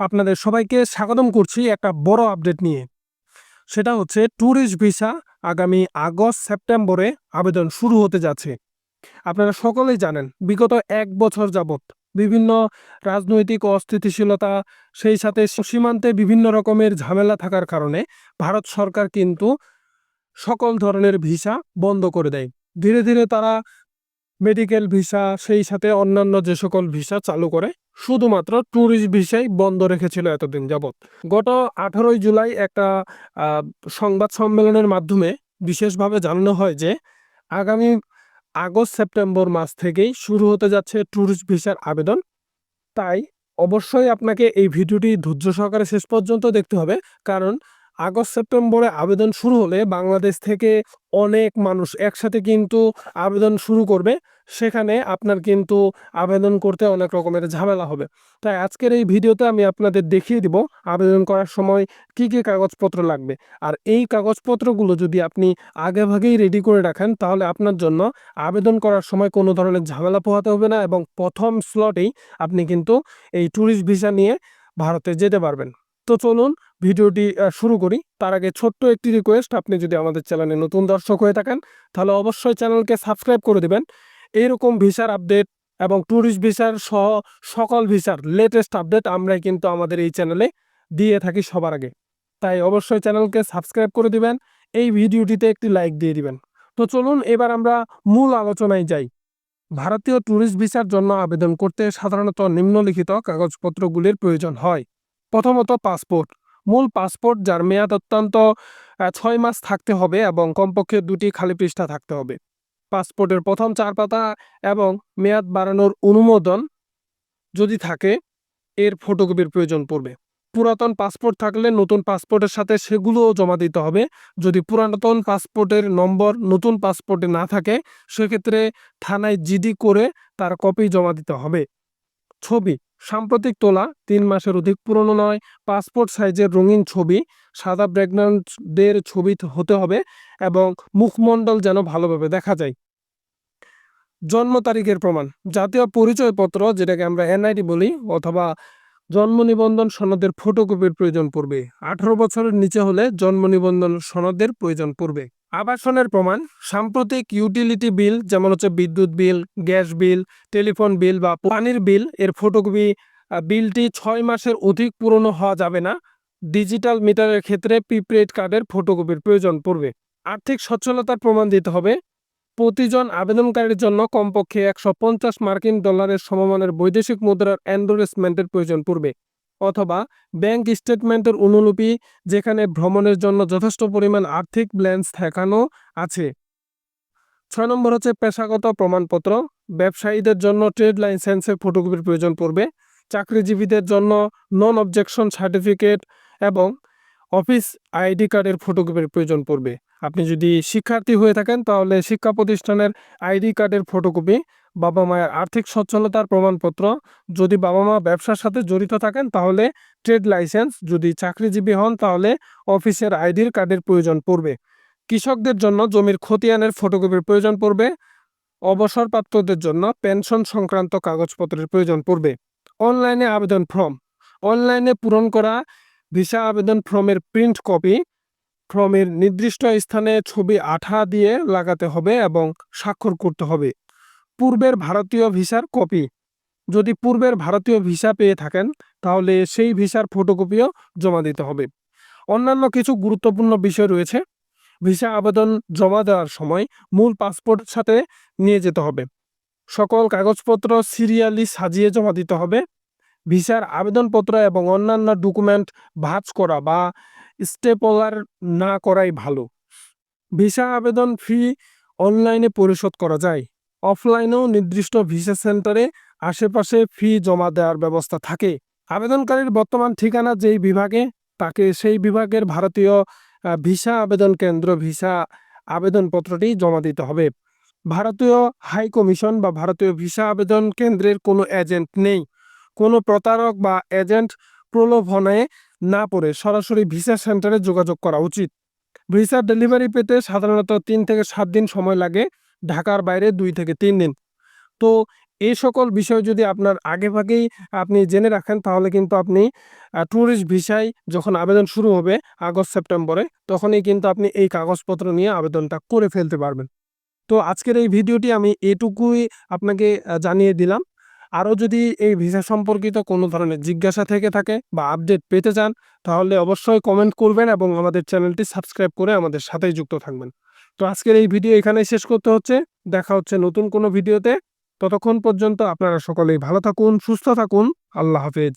আপনাদের সবাইকে স্বাগতম করছি একটা বড় আপডেট নিয়ে। সেটা হচ্ছে ট্যুরিস্ট ভিসা আগামী আগস্ট সেপ্টেম্বরে আবেদন শুরু হতে যাচ্ছে। আপনারা সকলেই জানেন, বিগত এক বছর যাবৎ বিভিন্ন রাজনৈতিক অস্থিতিশীলতা, সেই সাথে সীমান্তে বিভিন্ন রকমের ঝামেলা থাকার কারণে ভারত সরকার কিন্তু সকল ধরনের ভিসা বন্ধ করে দেয়। ধীরে ধীরে তারা মেডিকেল ভিসা সেই সাথে অন্যান্য যে সকল ভিসা চালু করে শুধুমাত্র ট্যুরিস্ট ভিসাই বন্ধ রেখেছিল এতদিন যাবৎ। গত আঠারোই জুলাই একটা সংবাদ সম্মেলনের মাধ্যমে বিশেষভাবে জানানো হয় যে, আগামী আগস্ট সেপ্টেম্বর মাস থেকেই শুরু হতে যাচ্ছে ট্যুরিস্ট ভিসার আবেদন। তাই অবশ্যই আপনাকে এই ভিডিওটি ধৈর্য সহকারে শেষ পর্যন্ত দেখতে হবে, কারণ আগস্ট, সেপ্টেম্বরে আবেদন শুরু হলে বাংলাদেশ থেকে অনেক মানুষ একসাথে কিন্তু আবেদন শুরু করবে। সেখানে আপনার কিন্তু আবেদন করতে অনেক রকমের ঝামেলা হবে। তাই আজকের এই ভিডিওতে আমি আপনাদের দেখিয়ে দিব আবেদন করার সময় কি কি কাগজপত্র লাগবে। আর এই কাগজপত্রগুলো যদি আপনি আগেভাগেই রেডি করে রাখেন, তাহলে আপনার জন্য আবেদন করার সময় কোনো ধরনের ঝামেলা পোহাতে হবে না এবং প্রথম স্লটেই আপনি কিন্তু এই ট্যুরিস্ট ভিসা নিয়ে ভারতে যেতে পারবেন। তো চলুন ভিডিওটি শুরু করি। তার আগে ছোট্ট একটি রিকোয়েস্ট আপনি যদি আমাদের চ্যানেলে নতুন দর্শক হয়ে থাকেন, তাহলে অবশ্যই চ্যানেলকে সাবস্ক্রাইব করে দেবেন। এইরকম ভিসার আপডেট এবং ট্যুরিস্ট ভিসার সহ সকল ভিসার লেটেস্ট আপডেট আমরাই কিন্তু আমাদের এই চ্যানেলে দিয়ে থাকি সবার আগে। তাই অবশ্যই চ্যানেলকে সাবস্ক্রাইব করে দিবেন, এই ভিডিওটিতে একটি লাইক দিয়ে দিবেন। তো চলুন এবার আমরা মূল আলোচনায় যাই। ভারতীয় ট্যুরিস্ট ভিসার জন্য আবেদন করতে সাধারণত নিম্নলিখিত কাগজপত্রগুলির প্রয়োজন হয়। প্রথমত পাসপোর্ট। মূল পাসপোর্ট যার মেয়াদ অত্যন্ত ছয় মাস থাকতে হবে এবং কমপক্ষে দুটি খালি পৃষ্ঠা থাকতে হবে। পাসপোর্টের প্রথম চার পাতা এবং মেয়াদ বাড়ানোর অনুমোদন যদি থাকে, এর ফটোকপির প্রয়োজন পড়বে। পুরাতন পাসপোর্ট থাকলে নতুন পাসপোর্টের সাথে সেগুলোও জমা দিতে হবে। যদি পুরাতন পাসপোর্টের নম্বর নতুন পাসপোর্টে না থাকে, সেক্ষেত্রে থানায় জিডি করে তার কপি জমা দিতে হবে। ছবি সাম্প্রতিক তোলা তিন মাসের অধিক পুরনো নয়, পাসপোর্ট সাইজের রঙিন ছবি, সাদা প্রেগন্যান্টদের ছবি হতে হবে এবং মুখমণ্ডল যেন ভালোভাবে দেখা যায়। জন্ম তারিখের প্রমাণ, জাতীয় পরিচয়পত্র যেটাকে আমরা এনআইডি বলি অথবা জন্ম নিবন্ধন সনদের ফটোকপির প্রয়োজন পড়বে। আঠারো বছরের নিচে হলে জন্ম নিবন্ধন সনদের প্রয়োজন পড়বে। আবাসনের প্রমাণ, সাম্প্রতিক ইউটিলিটি বিল যেমন হচ্ছে বিদ্যুৎ বিল গ্যাস বিল টেলিফোন বিল বা পানির বিল এর ফটোকপি বিলটি ছয় মাসের অধিক পুরনো হওয়া যাবে না। ডিজিটাল মিটারের ক্ষেত্রে প্রিপেড কার্ডের ফটোকপির প্রয়োজন পড়বে। আর্থিক সচ্ছলতার প্রমাণ দিতে হবে। প্রতিজন আবেদনকারীর জন্য কমপক্ষে একশো পঞ্চাশ মার্কিন ডলারের সমমানের বৈদেশিক মুদ্রার এন্ডোরেসমেন্টের প্রয়োজন পড়বে। অথবা ব্যাংক স্টেটমেন্টের অনুলিপি যেখানে ভ্রমণের জন্য যথেষ্ট পরিমাণ আর্থিক ব্যালেন্স থাকানো আছে। ছয় নম্বর হচ্ছে পেশাগত প্রমাণপত্র। ব্যবসায়ীদের জন্য ট্রেড লাইসেন্সের ফটোকপির প্রয়োজন পড়বে। চাকরিজীবীদের জন্য নন অবজেকশন সার্টিফিকেট এবং অফিস আইডি কার্ডের ফটোকপির প্রয়োজন পড়বে। আপনি যদি শিক্ষার্থী হয়ে থাকেন তাহলে শিক্ষা প্রতিষ্ঠানের আইডি কার্ডের ফটোকপি বাবা মায়ের আর্থিক সচ্ছলতার প্রমাণপত্র। যদি বাবা মা ব্যবসার সাথে জড়িত থাকেন, তাহলে ট্রেড লাইসেন্স। যদি চাকরিজীবী হন, তাহলে অফিসের আইডির কার্ডের প্রয়োজন পড়বে। কৃষকদের জন্য জমির খতিয়ানের ফটোকপির প্রয়োজন পড়বে। অবসরপ্রাপ্তদের জন্য পেনশন সংক্রান্ত কাগজপত্রের প্রয়োজন পড়বে। অনলাইনে আবেদন ফর্ম। অনলাইনে পূরণ করা ভিসা আবেদন ফর্মের প্রিন্ট কপি। ফর্মের নির্দিষ্ট স্থানে ছবি আঠা দিয়ে লাগাতে হবে এবং স্বাক্ষর করতে হবে। পূর্বের ভারতীয় ভিসার কপি যদি পূর্বের ভারতীয় ভিসা পেয়ে থাকেন, তাহলে সেই ভিসার ফটোকপিও জমা দিতে হবে। অন্যান্য কিছু গুরুত্বপূর্ণ বিষয় রয়েছে। ভিসা আবেদন জমা দেওয়ার সময় মূল পাসপোর্টের সাথে নিয়ে যেতে হবে। সকল কাগজপত্র সিরিয়ালি সাজিয়ে জমা দিতে হবে। ভিসার আবেদনপত্র এবং অন্যান্য ডকুমেন্ট ভাঁজ করা বা স্টেপলার না করাই ভালো। ভিসা আবেদন ফি অনলাইনে পরিশোধ করা যায়। অফলাইনেও নির্দিষ্ট ভিসা সেন্টারে আশেপাশে ফি জমা দেওয়ার ব্যবস্থা থাকে। আবেদনকারীর বর্তমান ঠিকানা যেই বিভাগে, তাকে সেই বিভাগের ভারতীয় ভিসা আবেদন কেন্দ্র ভিসা আবেদনপত্রটি জমা দিতে হবে। ভারতীয় হাই কমিশন বা ভারতীয় ভিসা আবেদন কেন্দ্রের কোনো এজেন্ট নেই। কোনো প্রতারক বা এজেন্ট প্রলোভনে না পড়ে সরাসরি ভিসা সেন্টারে যোগাযোগ করা উচিত। ভিসা ডেলিভারি পেতে সাধারণত তিন থেকে সাত দিন সময় লাগে। ঢাকার বাইরে দুই থেকে তিন দিন। তো এই সকল বিষয় যদি আপনার আগেভাগেই আপনি জেনে রাখেন, তাহলে কিন্তু আপনি ট্যুরিস্ট ভিসায় যখন আবেদন শুরু হবে আগস্ট, সেপ্টেম্বরে, তখনই কিন্তু আপনি এই কাগজপত্র নিয়ে আবেদনটা করে ফেলতে পারবেন। তো আজকের এই ভিডিওটি আমি এটুকুই আপনাকে জানিয়ে দিলাম। আরও যদি এই ভিসা সম্পর্কিত কোনো ধরনের জিজ্ঞাসা থেকে থাকে বা আপডেট পেতে চান, তাহলে অবশ্যই কমেন্ট করবেন এবং আমাদের চ্যানেলটি সাবস্ক্রাইব করে আমাদের সাথেই যুক্ত থাকবেন। তো আজকের এই ভিডিও এখানেই শেষ করতে হচ্ছে। দেখা হচ্ছে নতুন কোনো ভিডিওতে। ততক্ষণ পর্যন্ত আপনারা সকলেই ভালো থাকুন, সুস্থ থাকুন। আল্লাহ হাফেজ।